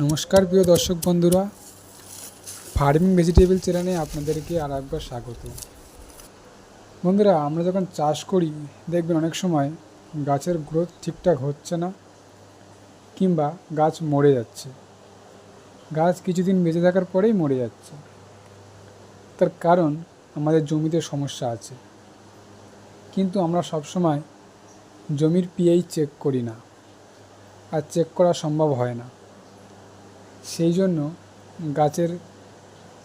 নমস্কার, প্রিয় দর্শক বন্ধুরা। ফার্মিং ভেজিটেবল চ্যানেলে আপনাদেরকে আর একবার স্বাগত। বন্ধুরা, আমরা যখন চাষ করি, দেখবেন অনেক সময় গাছের গ্রোথ ঠিকঠাক হচ্ছে না কিংবা গাছ মরে যাচ্ছে। গাছ কিছুদিন বেঁচে থাকার পরেই মরে যাচ্ছে। তার কারণ আমাদের জমিতে সমস্যা আছে। কিন্তু আমরা সবসময় জমির পিএইচ চেক করি না। আর চেক করা সম্ভব হয় না। সেই জন্য গাছের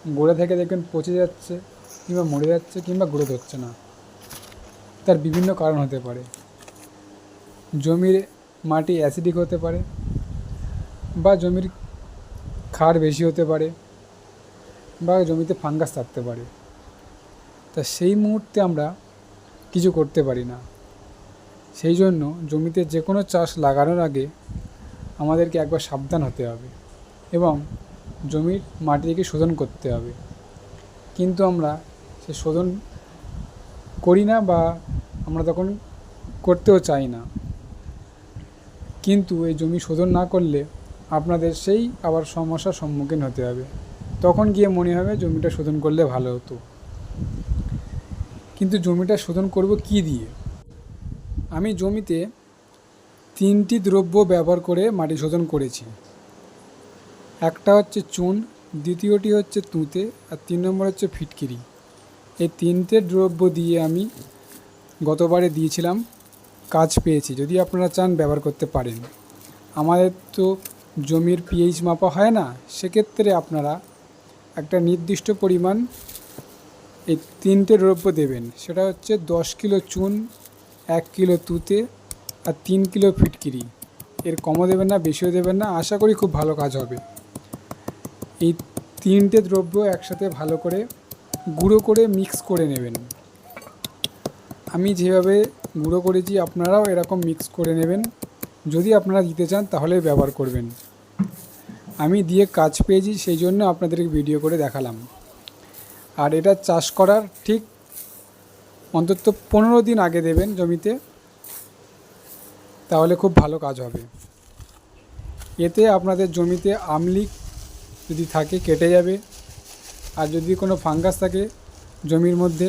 গোড়া থেকে দেখবেন পচে যাচ্ছে কিংবা মরে যাচ্ছে কিংবা গ্রোথ হচ্ছে না। তার বিভিন্ন কারণ হতে পারে। জমির মাটি অ্যাসিডিক হতে পারে বা জমির ক্ষার বেশি হতে পারে বা জমিতে ফাঙ্গাস থাকতে পারে। তা সেই মুহূর্তে আমরা কিছু করতে পারি না। সেই জন্য জমিতে যে কোনো চাষ লাগানোর আগে আমাদেরকে একবার সাবধান হতে হবে। এবং জমির মাটিকে শোধন করতে হবে। কিন্তু আমরা সে শোধন করি না বা আমরা তখন করতেও চাই না। কিন্তু এই জমি শোধন না করলে আপনাদের সেই আবার সমস্যার সম্মুখীন হতে হবে। তখন গিয়ে মনে হবে জমিটা শোধন করলে ভালো হতো। কিন্তু জমিটা শোধন করব কি দিয়ে? আমি জমিতে তিনটি দ্রব্য ব্যবহার করে মাটি শোধন করেছি। একটা হচ্ছে চুন, দ্বিতীয়টি হচ্ছে তুঁতে আর তিন নম্বর হচ্ছে ফিটকিরি। এই তিনটে দ্রব্য দিয়ে আমি গতবারে দিয়েছিলাম, কাজ পেয়েছি, যদি আপনারা চান ব্যবহার করতে পারেন। আমাদের তো জমির পিএইচ মাপা হয় না, সেক্ষেত্রে আপনারা একটা নির্দিষ্ট পরিমাণ এই তিনটে দ্রব্য দেবেন। সেটা হচ্ছে দশ কিলো চুন, এক কিলো তুঁতে আর তিন কিলো ফিটকিরি। এর কমও দেবেন না, বেশিও দেবেন না, আশা করি খুব ভালো কাজ হবে। এই তিনটে দ্রব্য একসাথে ভালো করে গুঁড়ো করে মিক্স করে নেবেন। আমি যেভাবে গুঁড়ো করেছি, আপনারাও এরকম মিক্স করে নেবেন। যদি আপনারা দিতে চান, তাহলে ব্যবহার করবেন। আমি দিয়ে কাজ পেয়েছি, সেই জন্য আপনাদেরকে ভিডিও করে দেখালাম। আর এটা চাষ করার ঠিক অন্তত পনেরো দিন আগে দেবেন জমিতে, তাহলে খুব ভালো কাজ হবে। এতে আপনাদের জমিতে আমলিক যদি থাকে কেটে যাবে। আর যদি কোনো ফাঙ্গাস থাকে জমির মধ্যে,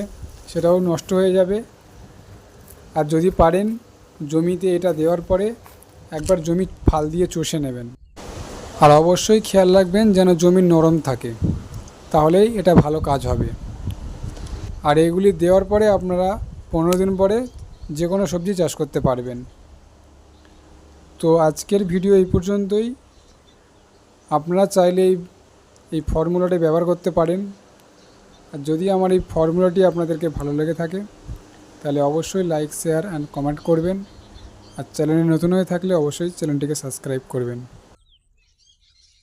সেটাও নষ্ট হয়ে যাবে। আর যদি পারেন জমিতে এটা দেওয়ার পরে একবার জমি ফাল দিয়ে চষে নেবেন। আর অবশ্যই খেয়াল রাখবেন যেন জমি নরম থাকে, তাহলেই এটা ভালো কাজ হবে। আর এগুলি দেওয়ার পরে আপনারা পনেরো দিন পরে যে কোনো সবজি চাষ করতে পারবেন। তো আজকের ভিডিও এই পর্যন্তই। আপনারা চাইলে এই এই ফর্মুলাটি ব্যবহার করতে পারেন। আর যদি আমার এই ফর্মুলাটি আপনাদেরকে ভালো লেগে থাকে, তাহলে অবশ্যই লাইক শেয়ার অ্যান্ড কমেন্ট করবেন। আর চ্যানেলে নতুন হয়ে থাকলে অবশ্যই চ্যানেলটিকে সাবস্ক্রাইব করবেন।